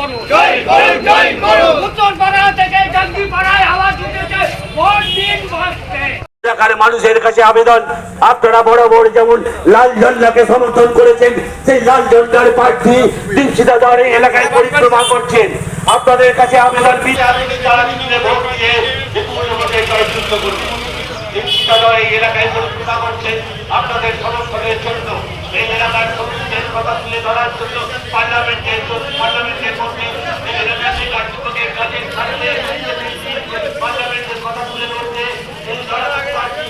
করো পাড়া থেকে পাড়ায় ভোট দিন বাঁচতে এলাকার মানুষের কাছে আবেদন। আপনারা বড় বড় যেমন লাল ঝন্ডাকে সমর্থন করেছেন সেই লাল ঝন্ডার প্রার্থী দীক্ষিতা দরে এলাকায় পরিক্রমা করছেন। আপনাদের কাছে আবেদন আপনাদের সমর্থনের জন্য এই এলাকার সমস্যার কথা তুলে ধরার জন্য পার্লামেন্টের পার্লামেন্টের মধ্যে এই এলাকার কার্যক্রমের কাজের সাথে পার্লামেন্টের কথা তুলে ধরতে এই পার্টি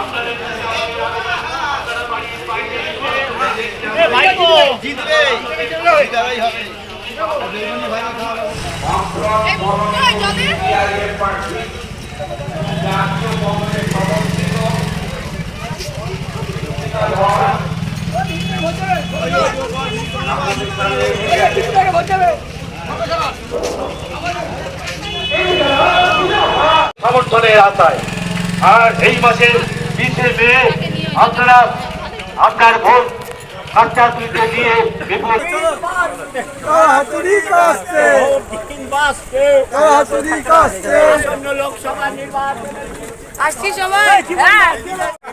আপনাদের জিতবে জিতারাই হবে সমর্থনের আশায়। আর এই মাসের বিশে মে আপনারা আপনার ভোট তুলতে দিয়ে বিপুল আসছি সবাই।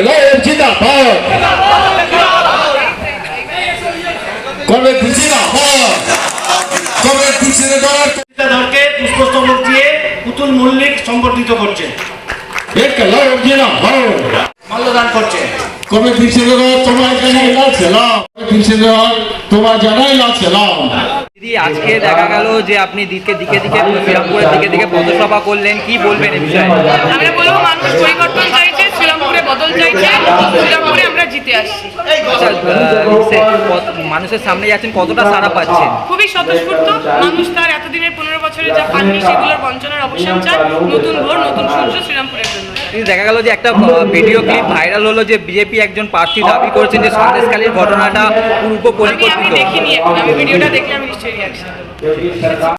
না দীপসিংহ আবার কমরেড দীপসিংহ দ্বারা ধরকে পুষ্পস্তম্ভ দিয়ে পুতুল মল্লিক সংবর্ধিত করছেন এমছি না আবার মাল্যদান করছেন কবে তোমার জানাই তোমার জানাই দিদি আজকে দেখা গেল যে আপনি দিকে দিকে দিকে শ্রীরামপুরের দিকে দিকে পদসভা করলেন। কি বলবেন এই বিষয়ে? আমরা বলব মানুষ পরিবর্তন চাইছে শ্রীরামপুরে বদল চাইছে শ্রীরামপুরে আমরা জিতে আসছি। মানুষের সামনে যাচ্ছেন কতটা সারা পাচ্ছেন? খুবই স্বতঃস্ফূর্ত মানুষ তার এতদিনের বছরে যা পাননি সেগুলোর বঞ্চনার অবসান নতুন ভোর নতুন সূর্য শ্রীরামপুরের জন্য। কিন্তু দেখা গেল যে একটা ভিডিও ক্লিপ ভাইরাল হলো যে বিজেপি একজন প্রার্থী দাবি করেছেন যে সন্দেশকালীর ঘটনাটা পূর্ব পরিকল্পিত আমি দেখিনি আমি ভিডিওটা দেখলে আমি নিশ্চয়ই রিয়াকশন